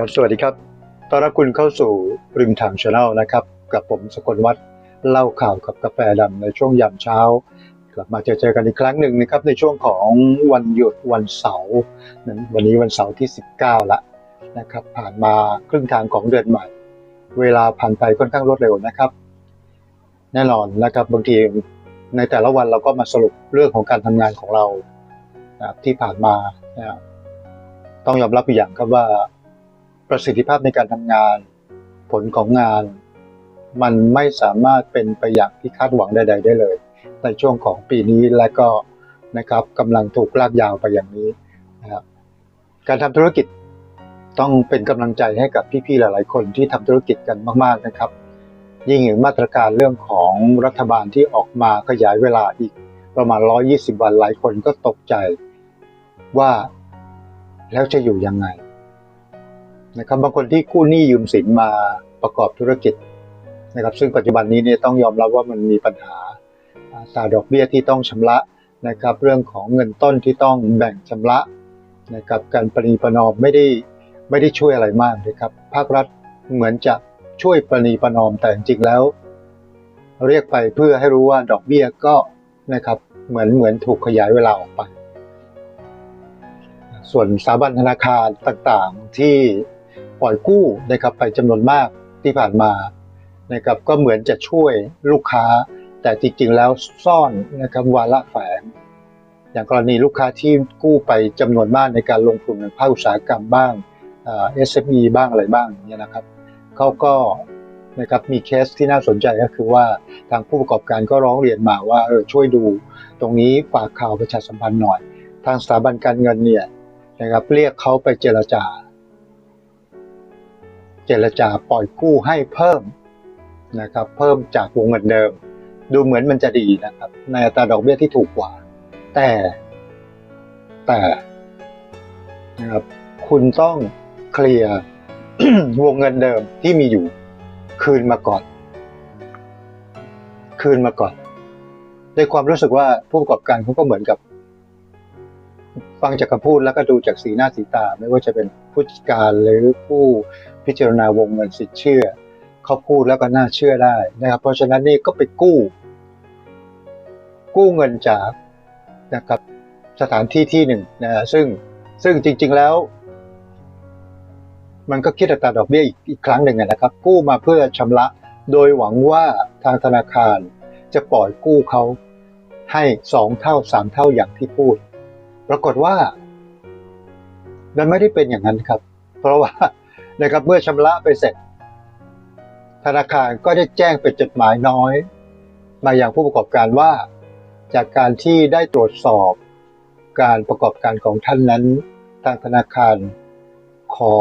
ครับสวัสดีครับต้อนรับคุณเข้าสู่ริมทางชาแนลนะครับ กับผมสกลวัฒน์เล่าข่าวกับกาแฟดำในช่วงยามเช้า กลับมาเจอเจอกันอีกครั้งหนึ่งนะครับ ในช่วงของวันหยุดวันเสาร์นั้นวันนี้วันเสาร์ที่ 19 ละนะครับ ผ่านมาครึ่งทางของเดือนใหม่ เวลาผ่านไปค่อนข้างรวดเร็วนะครับ แน่นอนนะครับบางทีในแต่ละวันเราก็มาสรุปเรื่องของการทำงานของเรานะที่ผ่านมานะต้องยอมรับอย่างครับว่า ประสิทธิภาพในการทำงาน ผลของงาน มันไม่สามารถเป็นไปอย่างที่คาดหวังใด ๆ ได้เลย ในช่วงของปีนี้และก็นะครับกำลังถูกลากยาวไปอย่างนี้นะครับการทำธุรกิจต้องเป็นกำลังใจให้กับพี่ๆหลาย ๆ คนที่ทำธุรกิจกันมาก ๆนะครับ ยิ่งอย่างมาตรการเรื่องของรัฐบาลที่ออกมาขยายเวลาอีกประมาณ 120 วันหลายคนก็ตกใจว่าแล้วจะอยู่ยังไง นะครับ บางคนที่กู้หนี้ยืมสินมาประกอบธุรกิจนะครับ ซึ่งปัจจุบันนี้เนี่ยต้องยอมรับว่ามันมีปัญหาตาดอกเบี้ยที่ต้องชำระนะครับ เรื่องของเงินต้นที่ต้องแบ่งชำระนะครับการปรนีประนอมไม่ได้ไม่ได้ช่วยอะไรมากนะครับ ภาครัฐเหมือนจะช่วยปรนีประนอมแต่จริงแล้ว เรียกไปเพื่อให้รู้ว่าดอกเบี้ยก็นะครับเหมือนเหมือนถูกขยายเวลาออกไป ส่วนสถาบันธนาคารต่างๆที่ ปล่อยกู้นะครับไปจำนวนมากที่ผ่านมานะครับก็เหมือนจะช่วยลูกค้า แต่จริงๆแล้วซ่อนนะครับวาระแฝง อย่างกรณีลูกค้าที่กู้ไปจำนวนมากในการลงทุนในภาคอุตสาหกรรมบ้างเอ่อ SME บ้างอะไรบ้างเนี่ยนะครับเขาก็นะครับมีเคสที่น่าสนใจก็คือว่าทางผู้ประกอบการก็ร้องเรียนมาว่าเออช่วยดู ตรงนี้ฝากข่าวประชาสัมพันธ์หน่อย ทางสถาบันการเงินเนี่ยนะครับเรียกเขาไปเจรจา เจรจาปล่อยกู้ให้เพิ่มนะครับ เพิ่มจากวงเงินเดิม ดูเหมือนมันจะดีนะครับ ในอัตราดอกเบี้ยที่ถูกกว่า แต่แต่นะครับคุณต้องเคลียร์วงเงินเดิมที่มีอยู่ คืนมาก่อน คืนมาก่อนในความรู้สึกว่าผู้ประกอบการเขาก็เหมือนกับ ฟังจากคำพูดแล้วก็ดูจากสีหน้าสีตา ไม่ว่าจะเป็นผู้จัดการหรือผู้ พิจารณาวงเงินสินเชื่อ เขาพูดแล้วก็น่าเชื่อได้นะครับ เพราะฉะนั้นนี่ก็ไปกู้ กู้เงินจากนะครับสถานที่ที่หนึ่งนะซึ่งซึ่งจริง ๆแล้ว มันก็คิดอัตราดอกเบี้ยอีกอีกครั้งหนึ่งนะครับ กู้มาเพื่อชำระโดยหวังว่าทางธนาคารจะปล่อยกู้เขาให้สองเท่าสามเท่าอย่างที่พูด ปรากฏว่ามันไม่ได้เป็นอย่างนั้นครับ เพราะว่า นะครับเมื่อชำระไปเสร็จ ธนาคารก็ได้แจ้งเป็นจดหมายน้อย มาอย่างผู้ประกอบการว่า จากการที่ได้ตรวจสอบการประกอบการของท่านนั้น ทางธนาคาร ขอ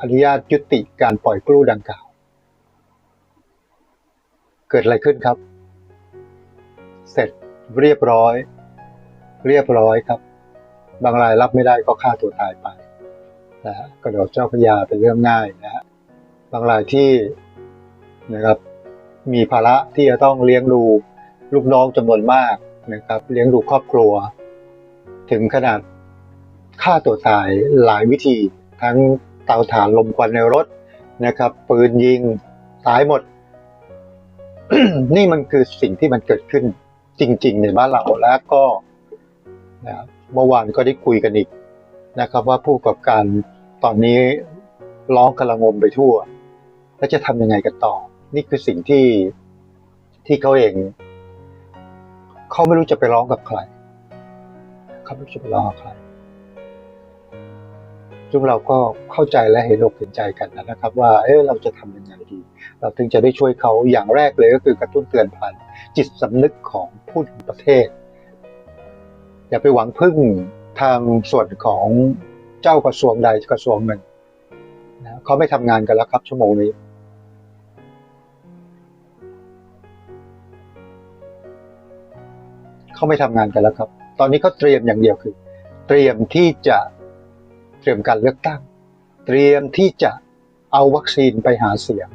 อนุญาตยุติการปล่อยกู้ดังกล่าว เกิดอะไรขึ้นครับ เสร็จเรียบร้อย เรียบร้อยครับ บางรายรับไม่ได้ก็ฆ่าตัวตายไป นะฮะกระโดดเจ้าพยาเป็นเรื่องง่ายนะฮะบางรายที่นะครับมีภาระที่จะต้องเลี้ยงดูลูกน้องจำนวนมากนะครับ เลี้ยงดูครอบครัว ถึงขนาดฆ่าตัวตายหลายวิธี ทั้งเตาถ่านลมควันในรถนะครับ ปืนยิงตายหมด นี่มันคือสิ่งที่มันเกิดขึ้นจริง ๆ ในบ้านเราแล้วก็นะครับเมื่อวานก็ได้คุยกันอีกนะครับ ว่าผู้ประกอบการ ตอนนี้ร้องกระงมไปทั่ว แล้วจะทำยังไงกันต่อ นี่คือสิ่งที่ที่เขาเอง เขาไม่รู้จะไปร้องกับใคร เขาไม่รู้จะไปร้องกับใครซึ่งเราก็เข้าใจและเห็นอกเห็นใจกันนะครับ ว่า เออเราจะทำยังไงดี เราถึงจะได้ช่วยเขาอย่างแรกเลยก็คือกระตุ้นเตือนผ่านจิตสำนึกของผู้นำประเทศ อย่าไปหวังพึ่งทางส่วนของ เจ้ากระทรวงใดกระทรวงหนึ่งนะเขาไม่ทำงานกันแล้วครับชั่วโมงนี้ เขาไม่ทำงานกันแล้วครับ ตอนนี้เขาเตรียมอย่างเดียวคือ เตรียมที่จะเตรียมการเลือกตั้ง เตรียมที่จะเอาวัคซีนไปหาเสียง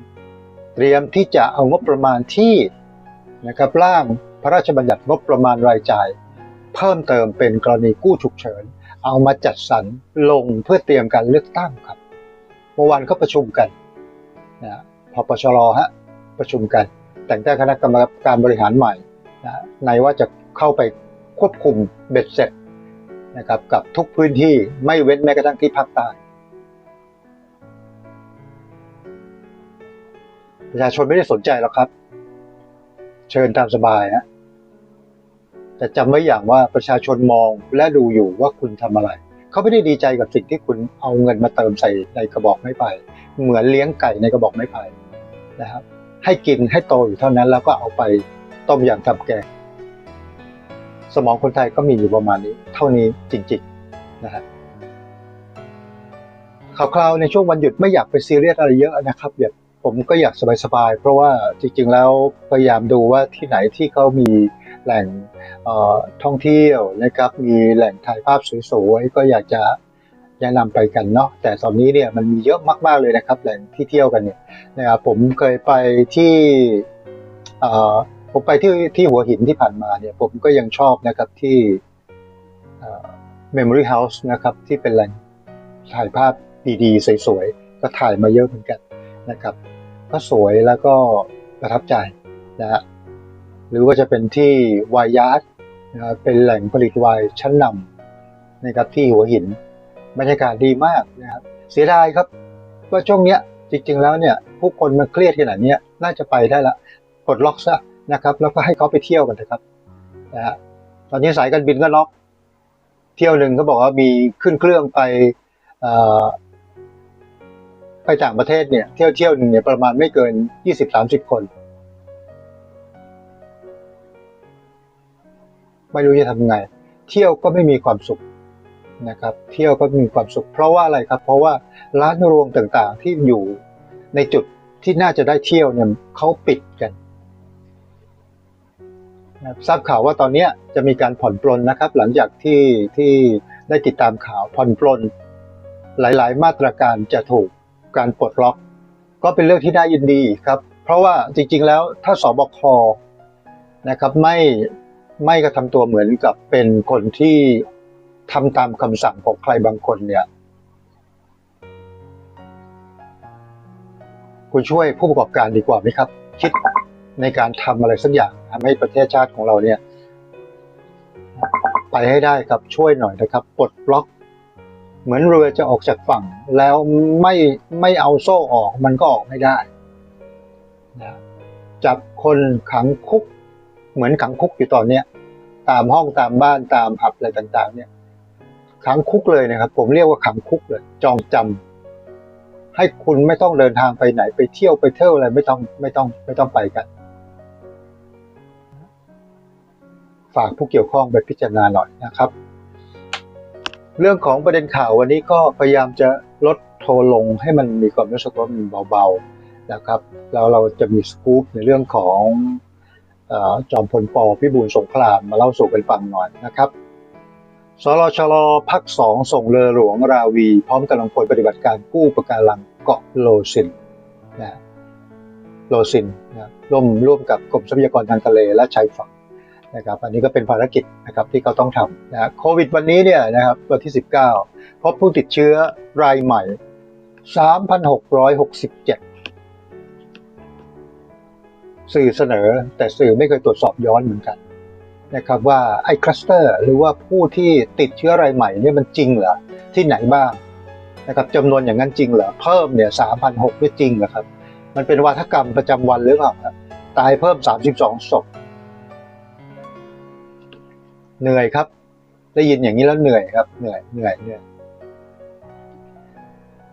เตรียมที่จะเอางบประมาณที่นะครับร่างพระราชบัญญัติงบประมาณรายจ่าย เพิ่มเติมเป็นกรณีกู้ฉุกเฉิน เอามาจัดสรรลงเพื่อเตรียมการเลือกตั้งครับวมื่อวานก็ประชุมกันนะพอปชรฮะประชุมกัน แต่งตั้งคณะกรรมการบริหารใหม่นะในว่าจะเข้าไปควบคุมเบ็ดเสร็จนะครับกับทุกพื้นที่ไม่เว้นแม้กระทั่งที่ภาคใต้ประชาชนไม่ได้สนใจหรอกครับ เชิญตามสบายฮะ แต่จำไว้อย่างว่าประชาชนมองและดูอยู่ว่าคุณทำอะไร เขาไม่ได้ดีใจกับสิ่งที่คุณเอาเงินมาเติมใส่ในกระบอกไม้ไผ่เหมือนเลี้ยงไก่ในกระบอกไม้ไผ่นะครับให้กินให้โตอยู่เท่านั้นแล้วก็เอาไปต้มอยำทำแกงสมองคนไทยก็มีอยู่ประมาณนี้ เท่านี้จริงๆนะฮะข่าวคราวในช่วงวันหยุดไม่อยากไปซีเรียสอะไรเยอะนะครับแบบผมก็อยากสบายๆ เพราะว่าจริงๆแล้วพยายามดูว่าที่ไหนที่เขามี แหล่งท่องเที่ยวนะครับ มีแหล่งถ่ายภาพสวยๆก็อยากจะแนะนำไปกันเนาะแต่ตอนนี้เนี่ยมันมีเยอะมากๆเลยนะครับ แหล่งที่เที่ยวกันเนี่ยนะครับผมเคยไปที่ผมไปที่ที่หัวหินที่ผ่านมาเนี่ยผมก็ยังชอบนะครับที่ Memory House นะครับที่เป็นแหล่งถ่ายภาพดีๆ สวยๆ ก็ถ่ายมาเยอะเหมือนกันนะครับ ก็สวยแล้วก็ประทับใจนะฮะ หรือว่าจะเป็นที่วายาร์ดนะเป็นแหล่งผลิตไวน์ชั้นนำนะครับที่หัวหินบรรยากาศดีมากนะครับเสียดายครับว่าช่วงเนี้ยจริงๆแล้วเนี่ยผู้คนมันเครียดขนาดนี้น่าจะไปได้ละปลดล็อกซะนะครับ แล้วก็ให้เขาไปเที่ยวกันนะครับนะฮะตอนนี้สายการบินก็ล็อก เที่ยวหนึ่งเขาบอกว่ามีขึ้นเครื่องไปไปต่างประเทศเนี่ยเที่ยวเที่ยวหนึ่งเนี่ยประมาณไม่เกินยี่สิบสามสิบคน ไม่รู้จะทำไง เที่ยวก็ไม่มีความสุขนะครับ เที่ยวก็มีความสุข เพราะว่าอะไรครับ เพราะว่าร้านรวงต่างๆที่อยู่ในจุดที่น่าจะได้เที่ยวเนี่ยเขาปิดกันนะทราบข่าวว่าตอนนี้จะมีการผ่อนปลนนะครับ หลังจากที่ที่ได้ติดตามข่าวผ่อนปลน หลายๆ มาตรการจะถูกการปลดล็อก ก็เป็นเรื่องที่น่ายินดีครับ เพราะว่าจริงๆแล้วถ้าสบคนะครับไม่ ไม่กระทำตัวเหมือนกับเป็นคนที่ทำตามคำสั่งของใครบางคนเนี่ยคุณช่วยผู้ประกอบการดีกว่าไหมครับ คิดในการทำอะไรสักอย่างทำให้ประเทศชาติของเราเนี่ย ไปให้ได้ครับช่วยหน่อยนะครับปลดล็อก เหมือนเรือจะออกจากฝั่ง แล้วไม่ไม่เอาโซ่ออกมันก็ออกไม่ได้นะจับคนขังคุก เหมือนขังคุกอยู่ตอนเนี้ย ตามห้องตามบ้านตามผับอะไรต่าง ๆ เนี่ยขังคุกเลยนะครับ ผมเรียกว่าขังคุกเลย จองจำให้คุณไม่ต้องเดินทางไปไหนไปเที่ยวไปเที่ยวอะไรไม่ต้องไม่ต้องไม่ต้องไปกัน ฝากผู้เกี่ยวข้องไปพิจารณาหน่อยนะครับ เรื่องของประเด็นข่าววันนี้ก็พยายามจะลดโทรลงให้มันมีความรู้สึกว่ามันเบาๆนะครับ แล้วเราจะมีสกู๊ปในเรื่องของ จอมพลปพิบูลสงครามมาเล่าสู่กันฟังหน่อยนะครับสรชลพักสองส่งเรือหลวงราวี พร้อมกำลังพลปฏิบัติการกู้ประการังเกาะโลซินนะโลซินนะร่วมร่วมกับกรมทรัพยากรทางทะเลและชายฝั่งนะครับอันนี้ก็เป็นภารกิจนะครับที่เขาต้องทำนะโควิดวันนี้เนี่ยนะครับวันที่ 19 พบผู้ติดเชื้อรายใหม่ 3,667 สื่อเสนอ แต่สื่อไม่เคยตรวจสอบย้อนเหมือนกันนะครับว่าไอ้คลัสเตอร์หรือว่าผู้ที่ติดเชื้อรายใหม่เนี่ยมันจริงเหรอที่ไหนบ้างนะครับจำนวนอย่างนั้นจริงเหรอเพิ่มเนี่ย3,600ไม่จริงเหรอครับ มันเป็นวาทกรรมประจำวันหรือเปล่าตายเพิ่ม32ศพเหนื่อยครับ ได้ยินอย่างนี้แล้วเหนื่อยครับเหนื่อยเหนื่อยเหนื่อย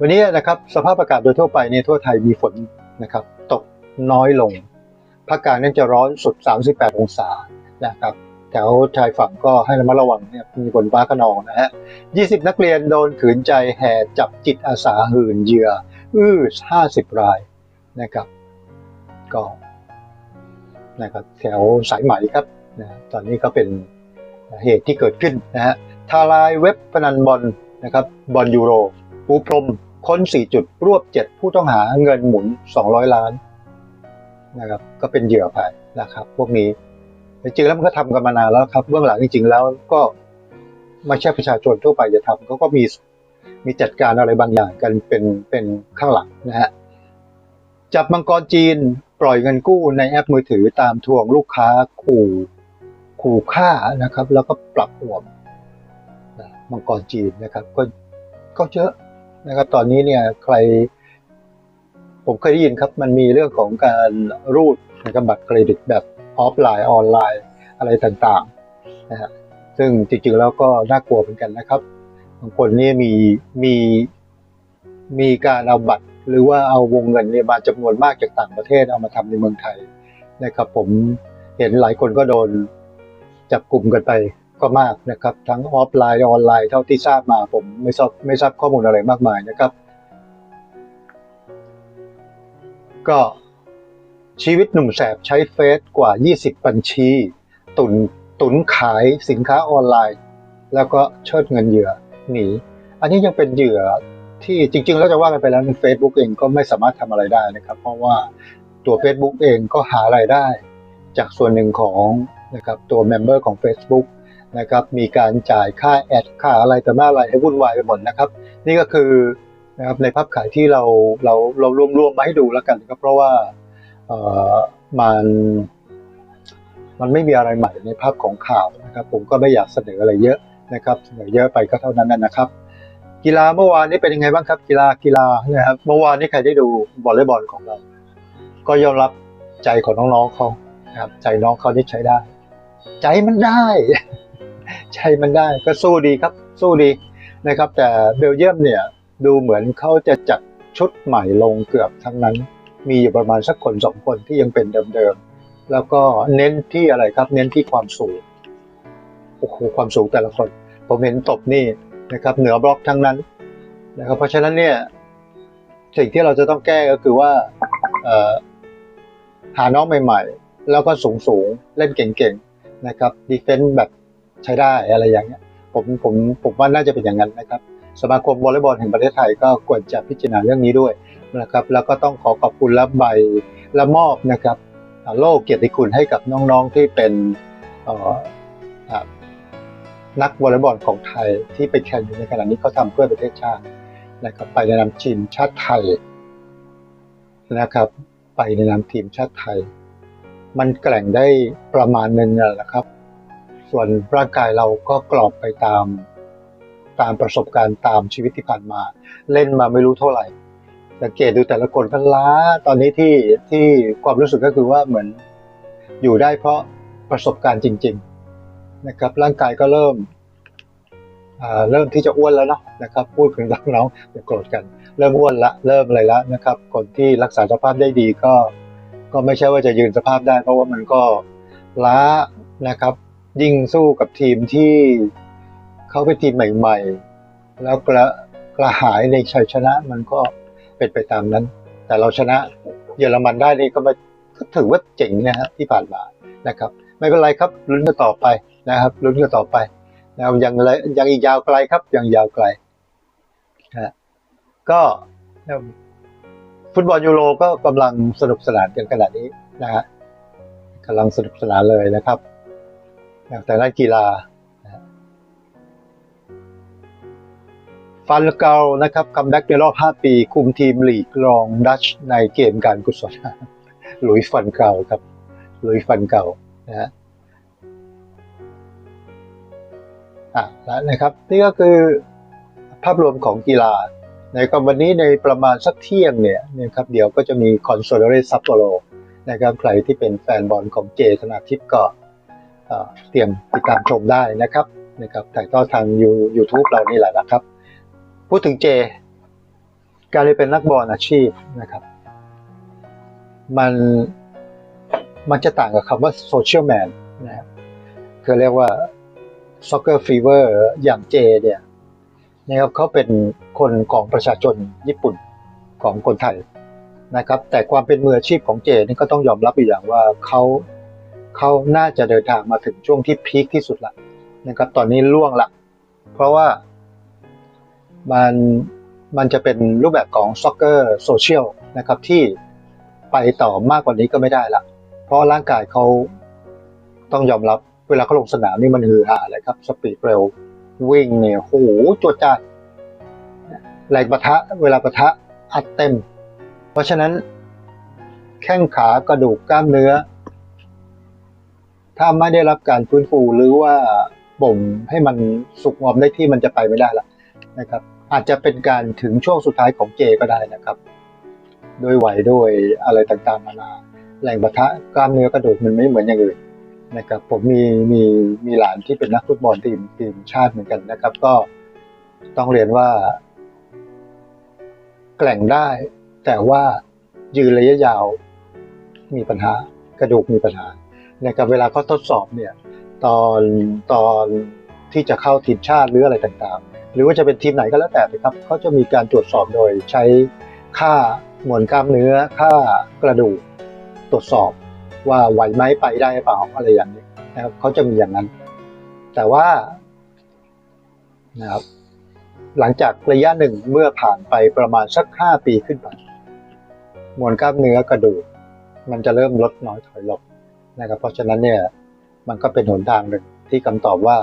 วันนี้นะครับสภาพอากาศโดยทั่วไปในทั่วไทยมีฝนนะครับ ตกน้อยลง ภาคกลางนั้นจะร้อนสุด 38 องศานะครับแถวชายฝั่งก็ให้ระมัดระวังเนี่ยมีฝนฟ้าขนองนะฮะ 20 นักเรียนโดนขืนใจแห่จับจิตอาสาหื่นเหยื่อ อื้อ 50 รายนะครับ ก็นะครับแถวสายไหมครับนะตอนนี้ก็เป็นเหตุที่เกิดขึ้นนะฮะทลายเว็บพนันบอลนะครับบอลยูโรปูพรมค้น 4 จุดรวบ 7 ผู้ต้องหาเงินหมุน 200 ล้าน นะครับ ก็เป็นเหยื่อไปนะครับ พวกนี้จริงๆแล้วมันก็ทำกันมานานแล้วครับเบื้องหลังจริงๆแล้วก็ไม่ใช่ประชาชนทั่วไปจะทำเขาก็มีมีจัดการอะไรบางอย่างกันเป็นเป็นข้างหลังนะฮะจับมังกรจีนปล่อยเงินกู้ในแอปมือถือตามทวงลูกค้าขู่ขู่ฆ่านะครับ แล้วก็ปรับรวมนะมังกรจีนนะครับ ก็ก็เยอะนะครับ ตอนนี้เนี่ยใคร ผมเคยได้ยินครับ มันมีเรื่องของการรูดนะครับบัตรเครดิตแบบออฟไลน์ออนไลน์อะไรต่างๆนะฮะซึ่งจริงๆแล้วก็น่ากลัวเหมือนกันนะครับบางคนนี่มีมีมีการเอาบัตร หรือว่าเอาวงเงินเนี่ยมาจำนวนมากจากต่างประเทศเอามาทำในเมืองไทยนะครับ ผมเห็นหลายคนก็โดนจับกลุ่มกันไปก็มากนะครับ ทั้งออฟไลน์ออนไลน์เท่าที่ทราบมาผมไม่ทราบไม่ทราบข้อมูลอะไรมากมายนะครับ ก็ชีวิตหนุ่มแสบใช้เฟซกว่า 20 บัญชี ตุนตุนขายสินค้าออนไลน์ แล้วก็เชิดเงินเหยื่อหนี อันนี้ยังเป็นเหยื่อที่จริงๆ แล้วจะว่ากันไปแล้วเฟซบุ๊กเองก็ไม่สามารถทำอะไรได้นะครับ เพราะว่าตัว Facebook เองก็หารายได้ จากส่วนหนึ่งของนะครับตัวเมมเบอร์ของ Facebook นะครับมีการจ่ายค่าแอดค่าอะไรแต่ไม่อะไรให้วุ่นวายไปหมดนะครับ นี่ก็คือ นะครับในภาพขายที่เราเราเรารวมรวมมาให้ดูแล้วกันก็เพราะว่าเอ่อมันมันไม่มีอะไรใหม่ในภาพของข่าวนะครับ ผมก็ไม่อยากเสนออะไรเยอะนะครับเสนอเยอะไปก็เท่านั้นนะครับ กีฬาเมื่อวานนี้เป็นยังไงบ้างครับ กีฬากีฬานะครับเมื่อวานนี้ใครได้ดูวอลเลย์บอลของเรา ก็ยอมรับใจของน้องๆเขานะครับใจน้องเขาที่ใช้ได้ ใจมันได้ใจมันได้ก็สู้ดีครับสู้ดีนะครับ แต่เบลเยียมเนี่ย ดูเหมือนเขาจะจัดชุดใหม่ลงเกือบทั้งนั้น มีอยู่ประมาณสักคนสองคนที่ยังเป็นเดิมๆ แล้วก็เน้นที่อะไรครับ เน้นที่ความสูง โอ้โห ความสูงแต่ละคน ผมเห็นตบนี่นะครับ เหนือบล็อกทั้งนั้นนะครับ เพราะฉะนั้นเนี่ย สิ่งที่เราจะต้องแก้ก็คือว่าหาน้องใหม่ๆ แล้วก็สูงสูงๆเล่นเก่งๆ นะครับ ดีเฟนต์แบบใช้ได้อะไรอย่างเงี้ย ผมผมผมว่าน่าจะเป็นอย่างนั้นนะครับ สมาคมวอลเลย์บอลแห่งประเทศไทยก็ควรจะพิจารณาเรื่องนี้ด้วยนะครับ แล้วก็ต้องขอขอบคุณและใบและมอบนะครับโล่เกียรติคุณให้กับน้องๆที่เป็นนักวอลเลย์บอลของไทยที่ไปแข่งอยู่ในขณะนี้เขาทำเพื่อประเทศชาตินะครับไปในนามทีมชาติไทยนะครับ ไปในนามทีมชาติไทย มันแกร่งได้ประมาณหนึ่งนั่นแหละครับ ส่วนร่างกายเราก็กรอบไปตาม ตามประสบการณ์ตามชีวิตที่ผ่านมา เล่นมาไม่รู้เท่าไหร่ สังเกตดูแต่ละคนก็ล้าตอนนี้ที่ที่ความรู้สึกก็คือว่าเหมือนอยู่ได้เพราะประสบการณ์จริง ๆนะครับ ร่างกายก็เริ่มเริ่มที่จะอ้วนแล้วเนาะนะครับ พูดถึงน้องๆอย่าโกรธกัน เริ่มอ้วนละเริ่มอะไรละนะครับ คนที่รักษาสภาพได้ดีก็ ก็ไม่ใช่ว่าจะยืนสภาพได้ เพราะว่ามันก็ล้านะครับ ยิ่งสู้กับทีมที่ เขาเป็นทีมใหม่ ๆ แล้วกระกระหายในชัยชนะมันก็เป็นไปตามนั้น แต่เราชนะเยอรมันได้นี่ก็ม่ก็ถือว่าเจ๋งนะฮะที่ผ่านมานะครับ ไม่เป็นไรครับลุ้นกันต่อไปนะครับลุ้นกันต่อไปนะครับยังยังอีกยาวไกลครับยังยาวไกลฮะก็ฟุตบอลยูโรก็กำลังสนุกสนานกันขนาดนี้นะฮะกำลังสนุกสนานเลยนะครับอย่างแต่นักกีฬา ฟันเกานะครับคัมแบ็กในรอบ 5 ปี คุมทีมลีกรองดัชในเกมการกุศลหลุยฟันเกาครับหลุยฟันเกานะฮะอะแล้วนะครับ นี่ก็คือภาพรวมของกีฬา ในกวันนี้ในประมาณสักเที่ยงเนี่ยนะครับเดี๋ยวก็จะมีคอนโซลเรซัปโปโรนะครับใครที่เป็นแฟนบอลของเจธนาทิพย์ก็เตรียมติดตามชมได้นะครับนะครับถ่ายทอดทางยูยูทูบเรานี่แหละนะครับ พูดถึงเจ การได้เป็นนักบอลอาชีพนะครับ มันมันจะต่างกับคำว่าโซเชียลแมนนะครับคือเรียกว่า soccer fever อย่างเจเนี่ยนะครับเขาเป็นคนของประชาชนญี่ปุ่นของคนไทยนะครับ แต่ความเป็นมืออาชีพของเจนี่ก็ต้องยอมรับอีกอย่างว่าเขาเขาน่าจะเดินทางมาถึงช่วงที่พีคที่สุดละนะครับตอนนี้ล่วงละ เพราะว่า มันมันจะเป็นรูปแบบของซ็อกเกอร์โซเชียลนะครับที่ไปต่อมากกว่านี้ก็ไม่ได้ละเพราะร่างกายเขาต้องยอมรับเวลาเขาลงสนามนี่มันฮือฮาเลยครับ สปีดเร็ว วิ่งเนี่ยโหจวดจ้าดแรงปะทะเวลาปะทะอัดเต็ม เพราะฉะนั้น แข้งขากระดูกกล้ามเนื้อ ถ้าไม่ได้รับการฟื้นฟูหรือว่าบ่มให้มันสุกงอมได้ที่มันจะไปไม่ได้ละ นะครับ อาจจะเป็นการถึงช่วงสุดท้ายของเจก็ได้นะครับด้วยไหวด้วยอะไรต่างๆนานาแรงปะทะกล้ามเนื้อกระดูกมันไม่เหมือนอย่างอื่นนะครับผมมีมีมีหลานที่เป็นนักฟุตบอลทีมทีมชาติเหมือนกันนะครับ ก็ต้องเรียนว่า แกล่งได้ แต่ว่ายืนระยะยาวมีปัญหากระดูกมีปัญหานะครับเวลาเขาทดสอบเนี่ย ตอนตอนที่จะเข้าทีมชาติหรืออะไรต่างๆ รือว่าจะเป็นทีมไหนก็แล้วแต่นะครับเขาจะมีการตรวจสอบโดยใช้ค่ามวลกล้ามเนื้อ ค่ากระดูกตรวจสอบว่าไหวไหมไปได้หรือเปล่าอะไรอย่างนี้นะครับเขาจะมีอย่างนั้น แต่ว่านะครับหลังจากระยะหนึ่งเมื่อผ่านไปประมาณสักห้าปีขึ้นไป มวลกล้ามเนื้อกระดูกมันจะเริ่มลดน้อยถอยลงนะครับเพราะฉะนั้นเนี่ยมันก็เป็นหนทางหนึ่งที่คำตอบว่า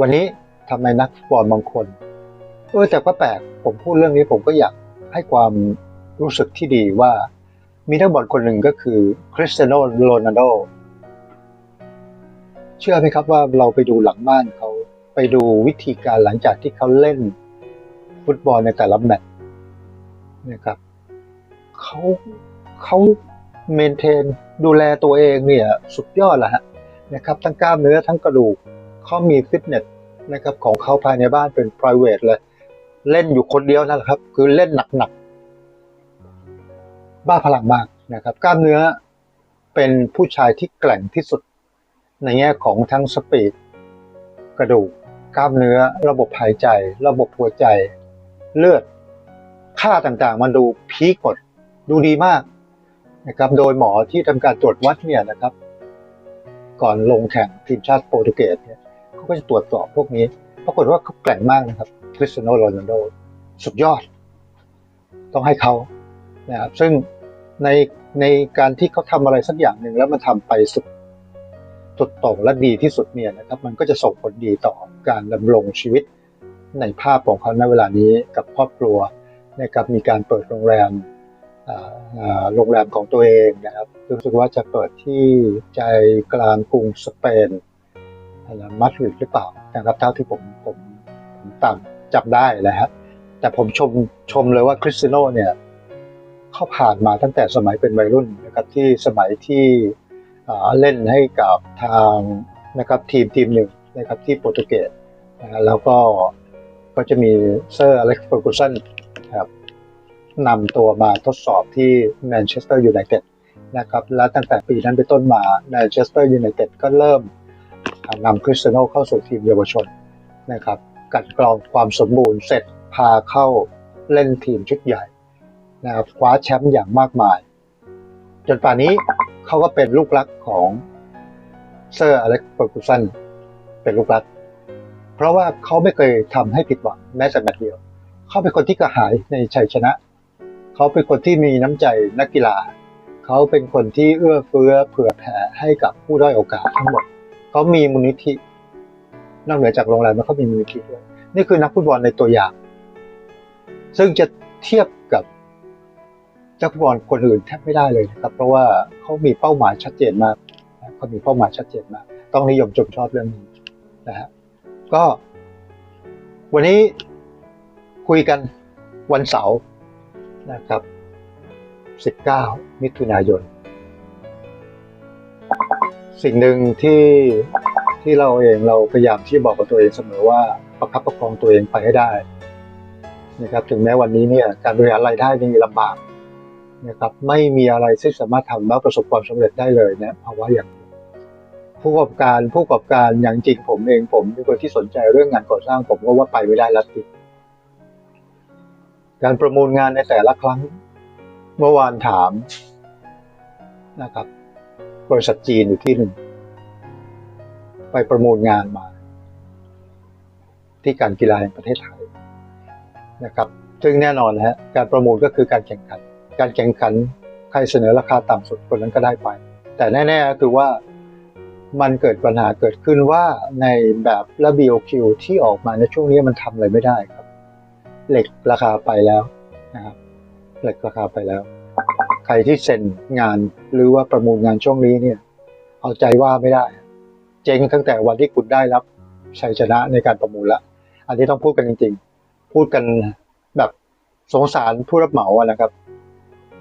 วันนี้ ทำไมนักฟุตบอลบางคนเออแต่ก็แปลกผมพูดเรื่องนี้ผมก็อยากให้ความรู้สึกที่ดีว่า มีนักบอลคนหนึ่งก็คือคริสเตียโนโรนัลโดเชื่อไหมครับว่าเราไปดูหลังบ้านเขาไปดูวิธีการหลังจากที่เขาเล่นฟุตบอลในแต่ละแมตช์นะครับเขาเขาเมนเทนดูแลตัวเองเนี่ยสุดยอดแหละฮะนะครับ ทั้งกล้ามเนื้อทั้งกระดูกเขามีฟิตเนส นะครับของเขาภายในบ้านเป็น p r i v a t e เลย เล่นอยู่คนเดียวนั่นแหละครับ คือเล่นหนักๆ บ้าพลังมากนะครับ กล้ามเนื้อเป็นผู้ชายที่แกร่งที่สุด ในแง่ของทั้งสปีดกระดูกกล้ามเนื้อระบบหายใจ ระบบหัวใจ เลือด ค่าต่างๆ มันดูพีคหมดดูดีมากนะครับโดยหมอที่ทำการตรวจวัดเนี่ยนะครับ ก่อนลงแข่งทีมชาติโปรตุเกสเนี่ย เขาก็จะตรวจสอบพวกนี้ ปรากฏว่าเขาแกร่งมากนะครับคริสเตียโนโรนัลโดสุดยอด ต้องให้เขานะครับซึ่งในในการที่เขาทำอะไรสักอย่างหนึ่งแล้วมันทำไปสุดสุดโต่งและดีที่สุดเนี่ยนะครับ มันก็จะส่งผลดีต่อการดำรงชีวิตในภาพของเขาในเวลานี้กับครอบครัวนะครับมีการเปิดโรงแรมโรงแรมของตัวเองนะครับรู้สึกว่าจะเปิดที่ใจกลางกรุงสเปน มัดริดหรือเปล่านะครับเท่าที่ผมผมผมตามจับได้นะฮะแต่ผมชมชมเลยว่าคริสตียโนเนี่ยเขาผ่านมาตั้งแต่สมัยเป็นวัยรุ่นนะครับที่สมัยที่อ่าเล่นให้กับทางนะครับทีมทีมหนึ่งนะครับที่โปรตุเกสนะแล้วก็ก็จะมีเซอร์อเล็กซ์เฟอร์กูสันครับนำตัวมาทดสอบที่แมนเชสเตอร์ยูไนเต็ดนะครับและตั้งแต่ปีนั้นเป็นต้นมาแมนเชสเตอร์ยูไนเต็ดก็เริ่ม นำคริสเตียโนเข้าสู่ทีมเยาวชนนะครับกัดกรองความสมบูรณ์เสร็จพาเข้าเล่นทีมชุดใหญ่นะครับคว้าแชมป์อย่างมากมาย จนป่านนี้เขาก็เป็นลูกรักของเซอร์อเล็กซ์เฟอร์กูสันเป็นลูกรัก เพราะว่าเขาไม่เคยทำให้ผิดหวังแม้แต่แมตช์เดียว เขาเป็นคนที่กระหายในชัยชนะ เขาเป็นคนที่มีน้ำใจนักกีฬา เขาเป็นคนที่เอื้อเฟื้อเผื่อแผ่ให้กับผู้ด้อยโอกาสทั้งหมด เขามีมูลนิธินอกเหนือจากโรงแรมแล้วเขามีมูลนิธิด้วยนี่คือนักฟุตบอลในตัวอย่าง ซึ่งจะเทียบกับนักฟุตบอลคนอื่นแทบไม่ได้เลยนะครับ เพราะว่าเขามีเป้าหมายชัดเจนมากเขามีเป้าหมายชัดเจนมาก ต้องนิยมชมชอบเรื่องนี้นะฮะก็ วันนี้คุยกันวันเสาร์นะครับ 19 มิถุนายน สิ่งหนึ่งที่ที่เราเองเราพยายามที่บอกกับตัวเองเสมอว่าประคับประคองตัวเองไปให้ได้นะครับถึงแม้วันนี้เนี่ยการบริหารรายได้ยังลำบากนะครับไม่มีอะไรที่สามารถทำแล้วประสบความสำเร็จได้เลยเนี่ยภาวะอย่างผู้ประกอบการผู้ประกอบการอย่างจริงผมเองผมเป็นคนที่สนใจเรื่องงานก่อสร้างผมก็ว่าไปไม่ได้ล้วติการประมูลงานในแต่ละครั้ง เมื่อวานถามนะครับ บริษัทจีนอยู่ที่หนึ่ง ไปประมูลงานมา ที่การกีฬาแห่งประเทศไทยนะครับ ซึ่งแน่นอนนะฮะการประมูลก็คือการแข่งขัน การแข่งขันใครเสนอราคาต่ำสุดคนนั้นก็ได้ไป แต่แน่ๆก็คือว่ามันเกิดปัญหาเกิดขึ้นว่าในแบบและ BOQ ที่ออกมาในช่วงนี้มันทำอะไรไม่ได้ครับ เหล็กราคาไปแล้วนะครับเหล็กราคาไปแล้ว รที่เซ็นงานหรือว่าประมูลงานช่วงนี้เนี่ย เอาใจว่าไม่ได้ เจ๊งตั้งแต่วันที่คุณได้รับชัยชนะในการประมูลละ อันนี้ต้องพูดกันจริง ๆ พูดกันแบบสงสารผู้รับเหมาอะนะครับ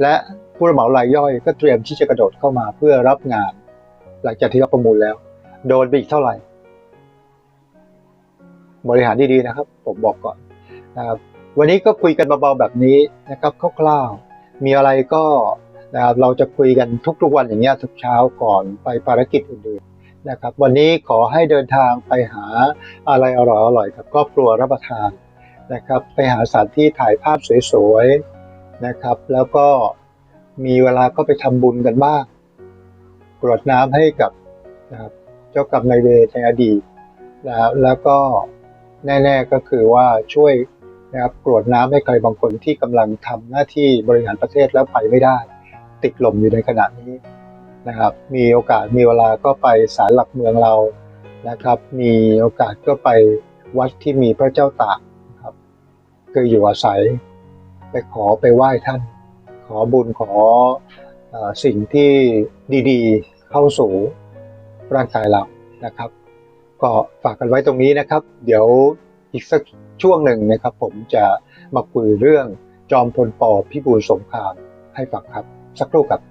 และผู้รับเหมารายย่อยก็เตรียมที่จะกระโดดเข้ามาเพื่อรับงาน หลังจากที่รับประมูลแล้ว โดนไปอีกเท่าไหร่ บริหารดีๆนะครับ ผมบอกก่อนนะครับวันนี้ก็คุยกันเบาๆแบบนี้นะครับคร่าวๆ มีอะไรก็นะครับเราจะคุยกันทุกๆวันอย่างเงี้ยทุกเช้าก่อนไปภารกิจอื่นๆนะครับ วันนี้ขอให้เดินทางไปหาอะไรอร่อยๆกับครอบครัวรับประทานนะครับ ไปหาสถานที่ถ่ายภาพสวยๆนะครับ แล้วก็มีเวลาก็ไปทำบุญกันบ้างกรวดน้ำให้กับนะครับเจ้ากรรมนายเวรในอดีตนะแล้วก็แน่ ๆก็คือว่าช่วย นะครับกรวดน้ำให้ใครบางคนที่กำลังทำหน้าที่บริหารประเทศแล้วไปไม่ได้ ติดลมอยู่ในขณะนี้นะครับ มีโอกาสมีเวลาก็ไปศาลหลักเมืองเรานะครับ มีโอกาสก็ไปวัดที่มีพระเจ้าตากครับเคือยู่อาศัย ไปขอไปไหว้ท่าน ขอบุญขออสิ่งที่ดีๆ เข้าสู่ร่างกายเรานะครับ ก็ฝากกันไว้ตรงนี้นะครับ เดี๋ยวอีกสัก ช่วงหนึ่งนะครับ ผมจะมาคุยเรื่องจอมพลปพิบูลสงครามให้ฟังครับ สักครู่ครับ